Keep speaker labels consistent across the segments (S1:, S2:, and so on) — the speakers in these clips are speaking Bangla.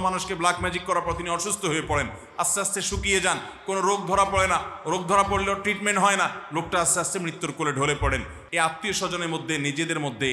S1: কোনো মানুষকে ব্ল্যাক ম্যাজিক করার পর তিনি অসুস্থ হয়ে পড়েন। আস্তে আস্তে শুকিয়ে যান। কোনো রোগ ধরা পড়ে না। রোগ ধরা পড়লেও ট্রিটমেন্ট হয় না। লোকটা আস্তে আস্তে মৃত্যুর কোলে ঢলে পড়েন। এই আত্মীয় স্বজনের মধ্যে, নিজেদের মধ্যে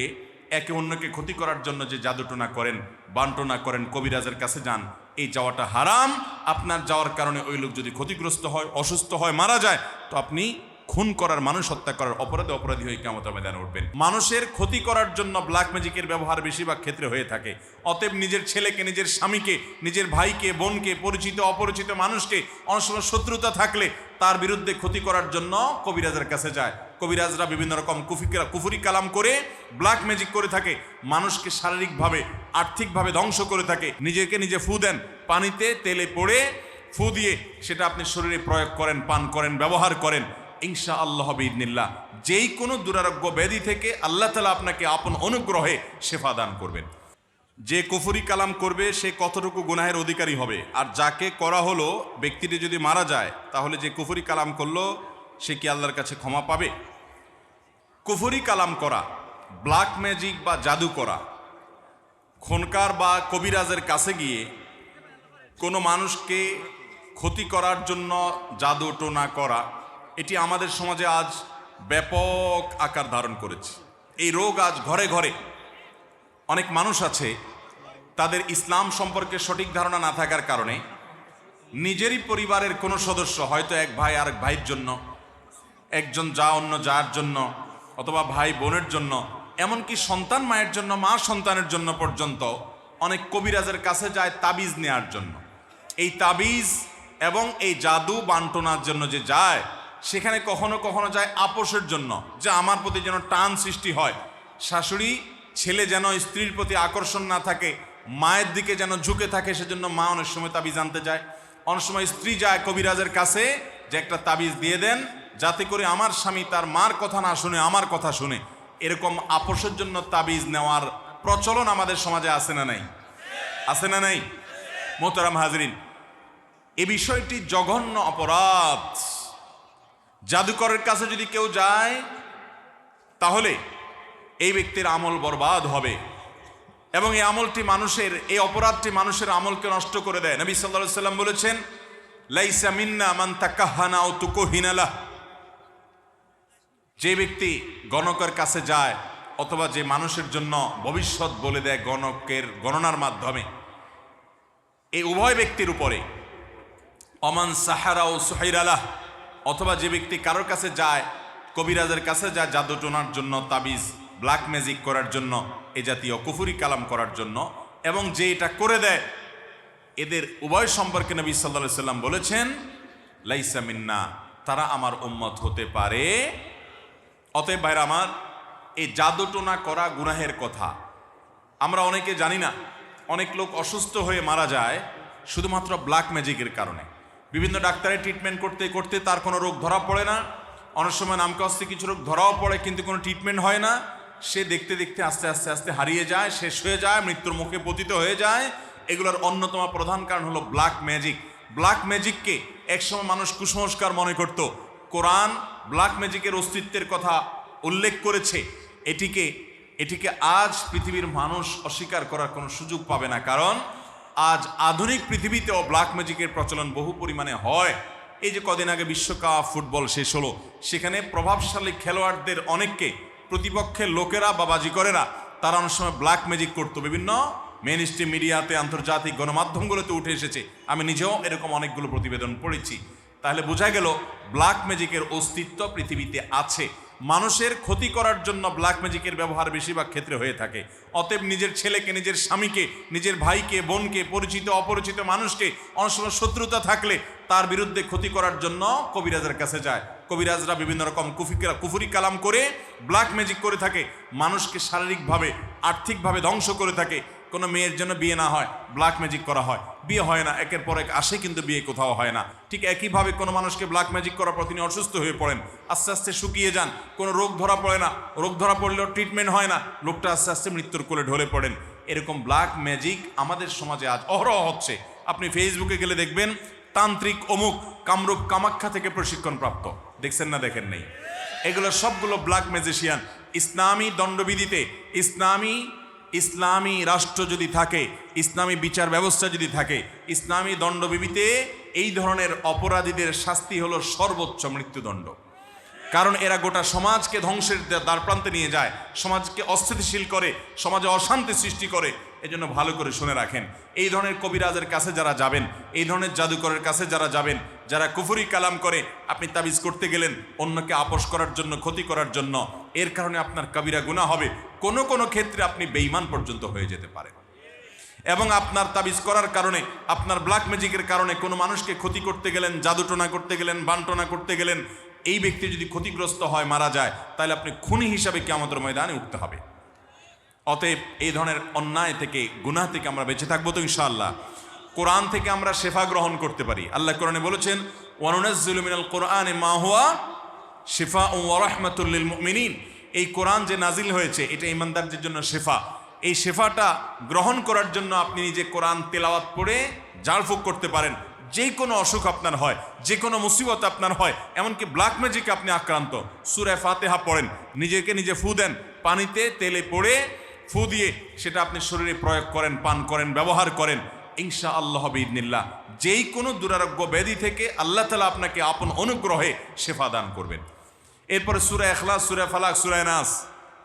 S1: একে অন্যকে ক্ষতি করার জন্য যে জাদুটনা করেন, বান্টনা করেন, কবিরাজের কাছে যান, এই যাওয়াটা হারাম। আপনার যাওয়ার কারণে ওই লোক যদি ক্ষতিগ্রস্ত হয়, অসুস্থ হয়, মারা যায়, তো আপনি খুন করার, মানুষ হত্যা করার, অপরাধে অপরাধী হয়ে কেমন ময়দানে উঠবেন। মানুষের ক্ষতি করার জন্য ব্ল্যাক ম্যাজিকের ব্যবহার বেশিরভাগ ক্ষেত্রে হয়ে থাকে। অতএব নিজের ছেলেকে, নিজের স্বামীকে, নিজের ভাইকে, বোনকে, পরিচিত, অপরিচিত মানুষকে অনেক সময় শত্রুতা থাকলে তার বিরুদ্ধে ক্ষতি করার জন্য কবিরাজের কাছে যায়। কবিরাজরা বিভিন্ন রকম কুফি কুফুরি কালাম করে ব্ল্যাক ম্যাজিক করে থাকে। মানুষকে শারীরিকভাবে, আর্থিকভাবে ধ্বংস করে থাকে। নিজেকে নিজে ফু দেন। পানিতে তেলে পড়ে ফু দিয়ে সেটা আপনি শরীরে প্রয়োগ করেন, পান করেন, ব্যবহার করেন। ইনশা আল্লাহ বিদিনিল্লাহ যেই কোনো দুরারোগ্য ব্যাধি থেকে আল্লাহ তালা আপনাকে আপন অনুগ্রহে সেফা দান করবেন। যে কুফুরি কালাম করবে, সে কতটুকু গুনাহের অধিকারী হবে? আর যাকে করা হলো, ব্যক্তিটি যদি মারা যায়, তাহলে যে কুফুরি কালাম করল, সে কি আল্লাহর কাছে ক্ষমা পাবে? কুফুরি কালাম করা, ব্ল্যাক ম্যাজিক বা জাদু করা, খনকার বা কবিরাজের কাছে গিয়ে কোনো মানুষকে ক্ষতি করার জন্য জাদু টোনা করা এটি আমাদের সমাজে আজ ব্যাপক আকার ধারণ করেছে। এই রোগ আজ ঘরে ঘরে অনেক মানুষ আছে, তাদের ইসলাম সম্পর্কে সঠিক ধারণা না থাকার কারণে নিজেরই পরিবারের কোনো সদস্য, হয়তো এক ভাই আরেক ভাইয়ের জন্য, একজন যা অন্য যার জন্য, অথবা ভাই বোনের জন্য, এমনকি সন্তান মায়ের জন্য, মা সন্তানের জন্য পর্যন্ত অনেক কবিরাজের কাছে যায় তাবিজ নেয়ার জন্য। এই তাবিজ এবং এই জাদু বান্টনার জন্য যে যায় সেখানে কখনো কখনো যায় আপোষের জন্য, যে আমার প্রতি যেন টান সৃষ্টি হয়। শাশুড়ি, ছেলে যেন স্ত্রীর প্রতি আকর্ষণ না থাকে, মায়ের দিকে যেন ঝুঁকে থাকে, সেজন্য মা অনেক সময় তাবিজ আনতে যায়। অনেক সময় স্ত্রী যায় কবিরাজের কাছে, যে একটা তাবিজ দিয়ে দেন, যাতে করে আমার স্বামী তার মার কথা না শুনে, আমার কথা শুনে। এরকম আপোষের জন্য তাবিজ নেওয়ার প্রচলন আমাদের সমাজে আছে না নাই? আছে না নাই? মোহতারাম হাজরিন, এ বিষয়টি জঘন্য অপরাধ। জাদুকরের কাছে যদি কেউ যায়, তাহলে এই ব্যক্তির আমল বরবাদ হবে। এবং এই আমলটি মানুষের, এই অপরাধটি মানুষের আমলকে নষ্ট করে দেয়। নবী সাল্লাহ সাল্লাম বলেছেন, লাইসা মিন্না মান তাকাহানা ও তুকোহিনালা যে ব্যক্তি গণকের কাছে যায়, অথবা যে মানুষের জন্য ভবিষ্যৎ বলে দেয় গণকের গণনার মাধ্যমে, এই উভয় ব্যক্তির উপরে অমান সাহারা ও সোহাইরালাহ অথবা যে ব্যক্তি কারোর কাছে যায়, কবিরাজের কাছে যায় জাদু টোনার জন্য তাবিজ ব্ল্যাক ম্যাজিক করার জন্য, এ জাতীয় কুফুরি কালাম করার জন্য, এবং যে এটা করে দেয়, এদের উভয় সম্পর্কে নবী সাল্লা সাল্লাম বলেছেন, লাইসা মিন্না, তারা আমার উম্মত হতে পারে। অতএব ভাইরা আমার, এই জাদুটোনা করা গুনাহের কথা। আমরা অনেকে জানি না, অনেক লোক অসুস্থ হয়ে মারা যায়, শুধুমাত্র ব্ল্যাক ম্যাজিকের কারণে। বিভিন্ন ডাক্তারের ট্রিটমেন্ট করতে করতে তার কোনো রোগ ধরা পড়ে না। অনেক সময় নামকাস্তে কিছু রোগ ধরাও পড়ে, কিন্তু কোনো ট্রিটমেন্ট হয় না। সে দেখতে দেখতে, আস্তে আস্তে আস্তে হারিয়ে যায়, শেষ হয়ে যায়, মৃত্যুর মুখে পতিত হয়ে যায়। এগুলোর অন্যতম প্রধান কারণ হলো ব্ল্যাক ম্যাজিক ব্ল্যাক ম্যাজিককে একসময় মানুষ কুসংস্কার মনে করত। কোরআন ব্ল্যাক ম্যাজিকের অস্তিত্বের কথা উল্লেখ করেছে। এটিকে এটিকে আজ পৃথিবীর মানুষ অস্বীকার করার কোনো সুযোগ পাবে না। কারণ আজ আধুনিক পৃথিবীতেও ব্ল্যাক ম্যাজিকের প্রচলন বহু পরিমাণে হয়। এই যে কদিন আগে বিশ্বকাপ ফুটবল শেষ হলো, সেখানে প্রভাবশালী খেলোয়াড়দের অনেককে, প্রতিপক্ষের লোকেরা বা বাজিকরেরা তারা অনেক সময় ব্ল্যাক ম্যাজিক করতো। বিভিন্ন মেন স্ট্রিম মিডিয়াতে আন্তর্জাতিক গণমাধ্যমগুলোতে উঠে এসেছে। আমি নিজেও এরকম অনেকগুলো প্রতিবেদন পড়েছি। তাহলে বোঝা গেল ব্ল্যাক ম্যাজিকের অস্তিত্ব পৃথিবীতে আছে। মানুষের ক্ষতি করার জন্য ব্ল্যাক ম্যাজিকের ব্যবহার বেশিরভাগ ক্ষেত্রে হয়ে থাকে। অতএব নিজের ছেলেকে, নিজের স্বামীকে, নিজের ভাইকে, বোনকে, পরিচিত, অপরিচিত মানুষকে অনেক সময় শত্রুতা থাকলে তার বিরুদ্ধে ক্ষতি করার জন্য কবিরাজের কাছে যায়। কবিরাজরা বিভিন্ন রকম কুফি কুফুরি কালাম করে ব্ল্যাক ম্যাজিক করে থাকে। মানুষকে শারীরিকভাবে, আর্থিকভাবে ধ্বংস করে থাকে। কোনো মেয়ের জন্য বিয়ে না হয় ব্ল্যাক ম্যাজিক করা হয়। বিয়ে হয় না, একের পর এক আসে কিন্তু বিয়ে কোথাও হয় না। ঠিক একইভাবে কোনো মানুষকে ব্ল্যাক ম্যাজিক করার পর তিনি অসুস্থ হয়ে পড়েন। আস্তে আস্তে শুকিয়ে যান, কোনো রোগ ধরা পড়ে না। রোগ ধরা পড়লেও ট্রিটমেন্ট হয় না। লোকটা আস্তে আস্তে মৃত্যুর কোলে ঢলে পড়েন। এরকম ব্ল্যাক ম্যাজিক আমাদের সমাজে আজ অহরহ হচ্ছে। আপনি ফেসবুকে গেলে দেখবেন, তান্ত্রিক অমুক কামরূপ কামাখ্যা থেকে প্রশিক্ষণ প্রাপ্ত দেখছেন না, দেখেন নেই। এগুলো সবগুলো ব্ল্যাক ম্যাজিশিয়ান ইসলামী দণ্ডবিধিতে, ইসলামী ইসলামী রাষ্ট্র যদি থাকে, ইসলামী বিচার ব্যবস্থা যদি থাকে, ইসলামী দণ্ডবিবিতে এই ধরনের অপরাধীদের শাস্তি হলো সর্বোচ্চ মৃত্যুদণ্ড। কারণ এরা গোটা সমাজকে ধ্বংসের দ্বার প্রান্তে নিয়ে যায়, সমাজকে অস্থিতিশীল করে, সমাজে অশান্তি সৃষ্টি করে, এজন্য ভালো করে শুনে রাখেন। এই ধরনের কবিরাজের কাছে যারা যাবেন, এই ধরনের জাদুকরের কাছে যারা যাবেন, যারা কুফুরি কালাম করে আপনি তাবিজ করতে গেলেন, অন্যকে আপোষ করার জন্য, ক্ষতি করার জন্য, এর কারণে আপনার কবিরা গুণা হবে কোনো কোনো ক্ষেত্রে আপনি বেইমান পর্যন্ত হয়ে যেতে পারেন এবং আপনার তাবিজ করার কারণে, আপনার ব্ল্যাক ম্যাজিকের কারণে কোনো মানুষকে ক্ষতি করতে গেলেন, জাদুটনা করতে গেলেন, বান্টনা করতে গেলেন, এই ব্যক্তি যদি ক্ষতিগ্রস্ত হয়, মারা যায়, তাহলে আপনি খুনি হিসাবে কেমতের ময়দানে উঠতে হবে। অতএব এই ধরনের অন্যায় থেকে, গুনাহ থেকে আমরা বেঁচে থাকব তো ইনশাআল্লাহ। কোরআন থেকে আমরা শেফা গ্রহণ করতে পারি। আল্লাহ কোরআনে বলেছেন ওয়ানুনাজ্জিলু মিনাল কোরআনে মা হুয়া শিফা ও ওয়ারাহমাতুল্লিল মুমিনিন। এই কোরআন যে নাজিল হয়েছে, এটা ইমানদারদের জন্য শেফা। এই শেফাটা গ্রহণ করার জন্য আপনি নিজে কোরআন তেলাওয়াত পড়ে জালফুক করতে পারেন। যে কোনো অসুখ আপনার হয়, যে কোনো মুসিবত আপনার হয়, এমনকি ব্ল্যাক ম্যাজিকে আপনি আক্রান্ত। সুরে ফাতেহা পড়েন, নিজেকে নিজে ফু দেন, পানিতে তেলে পড়ে ফু দিয়ে সেটা আপনি শরীরে প্রয়োগ করেন, পান করেন, ব্যবহার করেন। ইনশা আল্লাহ বিদিনিল্লাহ যেই কোনো দুরারোগ্য ব্যাধি থেকে আল্লাহ তালা আপনাকে আপন অনুগ্রহে শেফা দান করবেন। এরপরে সুরা এখলাস সুরা ফালাক সুরায় নাস।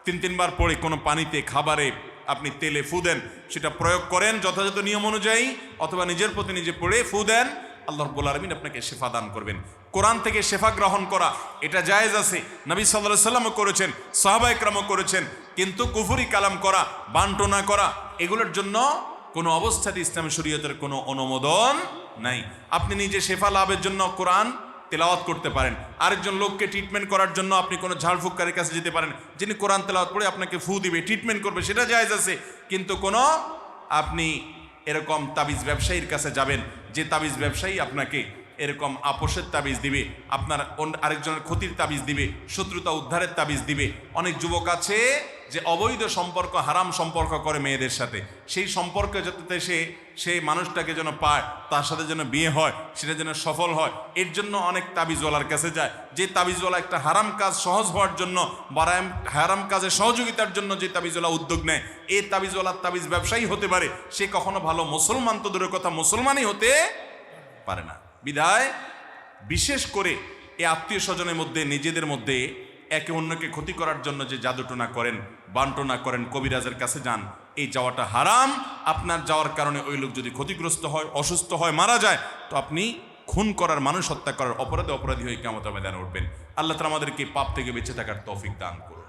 S1: তিন, তিনবার পরে কোনো পানিতে, খাবারে আপনি তেলে ফু দেন, সেটা প্রয়োগ করেন যথাযথ নিয়ম অনুযায়ী, অথবা নিজের প্রতি নিজে পড়ে ফু দেন, আল্লাহ রব্বুল আলমিন আপনাকে শেফা দান করবেন। কোরআন থেকে শেফা গ্রহণ করা, এটা জায়েজ আছে। নবী সাল্লাহ সাল্লামও করেছেন, সাহাবা একরামও করেছেন, কিন্তু কুফুরি কালাম করা, বান্টনা করা, এগুলোর জন্য কোনো অবস্থাতে ইসলাম শরীয়তের কোনো অনুমোদন নাই। আপনি নিজে শেফা লাভের জন্য কোরআন তেলাওয়াত করতে পারেন। আরেকজন লোককে ট্রিটমেন্ট করার জন্য আপনি কোনো ঝাড়ফুকারের কাছে যেতে পারেন। যিনি কোরআন তেলাওয়াত পড়ে আপনাকে ফু দিবে ট্রিটমেন্ট করবে, সেটা জায়জ আছে। কিন্তু কোনো আপনি এরকম তাবিজ ব্যবসায়ীর কাছে যাবেন, যে তাবিজ ব্যবসায়ী আপনাকে এরকম আপোষের তাবিজ দিবে, আপনার আরেকজনের ক্ষতির তাবিজ দিবে, শত্রুতা উদ্ধারের তাবিজ দিবে। অনেক যুবক আছে যে অবৈধ সম্পর্ক, হারাম সম্পর্ক করে মেয়েদের সাথে। সেই সম্পর্কে যাতে সে সেই মানুষটাকে যেন পায়, তার সাথে যেন বিয়ে হয়, সেটা যেন সফল হয়, এর জন্য অনেক তাবিজওয়ালার কাছে যায়। যে তাবিজওয়ালা একটা হারাম কাজ সহজ হওয়ার জন্য বা রাম- হারাম কাজে সহযোগিতার জন্য যে তাবিজওয়ালা উদ্যোগ নেয় এই তাবিজওয়ালার তাবিজ ব্যবসায়ী হতে পারে। সে কখনো ভালো মুসলমান তো দূরের কথা মুসলমানই হতে পারে না। বিধায় বিশেষ করে এই আত্মীয় স্বজনের মধ্যে, নিজেদের মধ্যে একে অন্যকে ক্ষতি করার জন্য যে জাদুটনা করেন, বান্টনা করেন, কবিরাজের কাছে যান, এই যাওয়াটা হারাম। আপনার যাওয়ার কারণে ওই লোক যদি ক্ষতিগ্রস্ত হয়, অসুস্থ হয়, মারা যায়, তো আপনি খুন করার, মানুষ হত্যা করার অপরাধে অপরাধী হয়ে কেমন ময়দানে উঠবেন। আল্লাহ তালা আমাদেরকে পাপ থেকে বেঁচে থাকার তৌফিক দান করুন।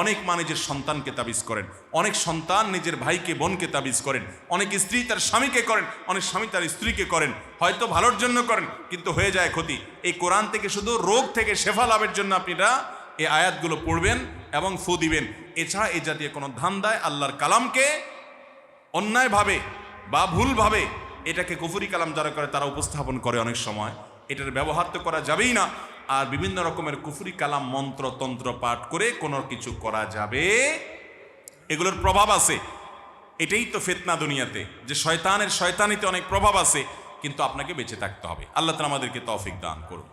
S1: অনেক মা নিজের সন্তানকে তাবিজ করেন, অনেক সন্তান নিজের ভাইকে, বোনকে তাবিজ করেন, অনেক স্ত্রী তার স্বামীকে করেন, অনেক স্বামী তার স্ত্রীকে করেন, হয়তো ভালোর জন্য করেন, কিন্তু হয়ে যায় ক্ষতি। এই কোরআন থেকে শুধু রোগ থেকে শেফা লাভের জন্য আপনারা এই আয়াতগুলো পড়বেন এবং ফু দিবেন। এছাড়া এ জাতীয় কোনো ধান্দায় আল্লাহর কালামকে অন্যায়ভাবে বা ভুলভাবে এটাকে কুফুরি কালাম যারা করে, তারা উপস্থাপন করে অনেক সময়। এটার ব্যবহার তো করা যাবেই না। আর বিভিন্ন রকমের কুফুরি কালাম, মন্ত্র, তন্ত্র পাঠ করে কোনো কিছু করা যাবে। এগুলোর প্রভাব আছে। এটাই তো ফেতনা দুনিয়াতে, যে শয়তানের শয়তানিতে অনেক প্রভাব আছে, কিন্তু আপনাকে বেঁচে থাকতে হবে। আল্লাহ তালা আমাদেরকে তৌফিক দান করুন।